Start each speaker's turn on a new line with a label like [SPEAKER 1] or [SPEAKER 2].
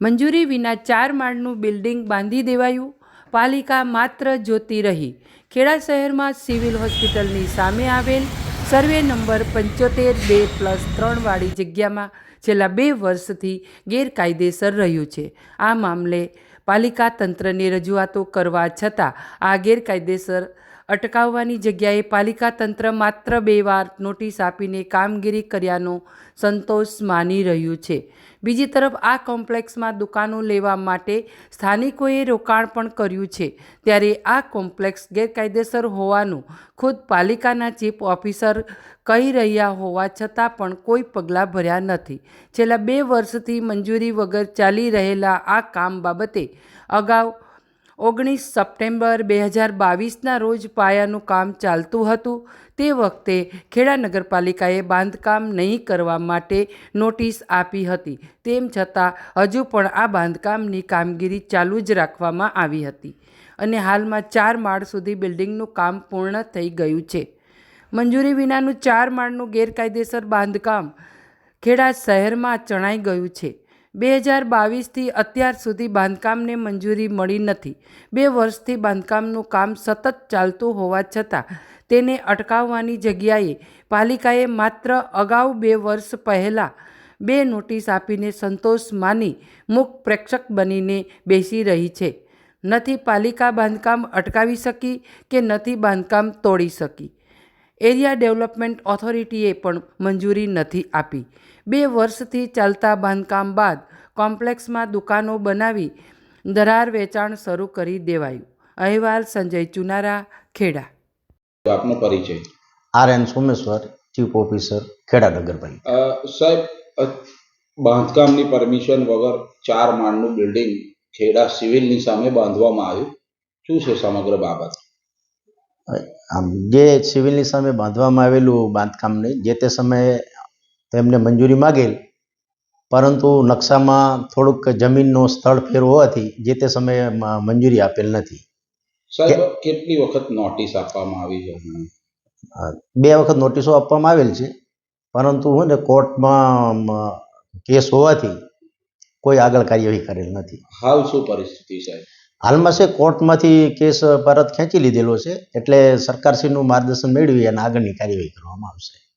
[SPEAKER 1] મંજૂરી વિના ચાર માળનું બિલ્ડિંગ બાંધી દેવાયું. પાલિકા માત્ર જોતી રહી. ખેડા શહેરમાં સિવિલ હોસ્પિટલની સામે આવેલ સર્વે નંબર પંચોતેર બે પ્લસ ત્રણ વાળી જગ્યામાં છેલ્લા બે વર્ષથી ગેરકાયદેસર રહ્યું છે. આ મામલે પાલિકા તંત્રને રજૂઆતો કરવા છતાં આ ગેરકાયદેસર અટકાવવાની જગ્યાએ પાલિકા તંત્ર માત્ર બે વાર નોટિસ આપીને કામગીરી કર્યાનો સંતોષ માની રહ્યું છે. બીજી તરફ આ કોમ્પ્લેક્સમાં દુકાનો લેવા માટે સ્થાનિકોએ રોકાણ પણ કર્યું છે. ત્યારે આ કોમ્પ્લેક્સ ગેરકાયદેસર હોવાનું ખુદ પાલિકાના ચીફ ઓફિસર કહી રહ્યા હોવા છતાં પણ કોઈ પગલાં ભર્યા નથી. છેલ્લા બે વર્ષથી મંજૂરી વગર ચાલી રહેલા આ કામ બાબતે અગાઉ ઓગણીસ સપ્ટેમ્બર બે હજાર બાવીસના રોજ પાયાનું કામ ચાલતું હતું. તે વખતે ખેડા નગરપાલિકાએ બાંધકામ નહીં કરવા માટે નોટિસ આપી હતી. તેમ છતાં હજુ પણ આ બાંધકામની કામગીરી ચાલુ જ રાખવામાં આવી હતી અને હાલમાં ચાર માળ સુધી બિલ્ડિંગનું કામ પૂર્ણ થઈ ગયું છે. મંજૂરી વિનાનું ચાર માળનું ગેરકાયદેસર બાંધકામ ખેડા શહેરમાં ચણાઈ ગયું છે. બે હજાર બાવીસથી અત્યાર સુધી બાંધકામને મંજૂરી મળી નથી. બે વર્ષથી બાંધકામનું કામ સતત ચાલતું હોવા છતાં તેને અટકાવવાની જગ્યાએ પાલિકાએ માત્ર અગાઉ બે વર્ષ પહેલાં બે નોટિસ આપીને સંતોષ માની મુખ પ્રેક્ષક બનીને બેસી રહી છે. નથી પાલિકા બાંધકામ અટકાવી શકી કે નથી બાંધકામ તોડી શકી? એરિયા ડેવલપમેન્ટ ઓથોરિટીએ પણ મંજૂરી નથી આપી. બે વર્ષથી ચાલતા બાંધકામ બાદ કોમ્પ્લેક્સમાં દુકાનો બનાવી દરાર વેચાણ શરૂ કરી દેવાયું. અહેવાલ સંજય ચુનારા ખેડા.
[SPEAKER 2] આપનો પરિચય.
[SPEAKER 3] R N Someshwar chief officer Kheda નગરપાલિકા.
[SPEAKER 2] સાહેબ બાંધકામની પરમિશન વગર ચાર માળનું બિલ્ડિંગ ખેડા સિવિલની સામે બાંધવામાં આવ્યું. શું છે સમગ્ર બાબત?
[SPEAKER 3] જે સિવિલની સામે બાંધવામાં આવેલું બાંધકામને જે તે સમયે તેમને મંજૂરી માગેલ. પરંતુ નકશામાં થોડુંક જમીનનો સ્થળ ફેર હોવાથી જે તે સમયે મંજૂરી આપેલ નથી.
[SPEAKER 2] સાહેબ કેટલી વખત નોટિસ આપવામાં આવી છે
[SPEAKER 3] બે વખત નોટિસો આપવામાં આવેલ છે. પરંતુ હું ને કોર્ટમાં કેસ હોવાથી કોઈ આગળ કાર્યવાહી કરેલ નથી.
[SPEAKER 2] હાલ શું પરિસ્થિતિ સાહેબ?
[SPEAKER 3] હાલમાં છે કોર્ટમાંથી કેસ પરત ખેંચી લીધેલો છે એટલે સરકારશ્રીનું માર્ગદર્શન મેળવી અને આગળની કાર્યવાહી કરવામાં આવશે.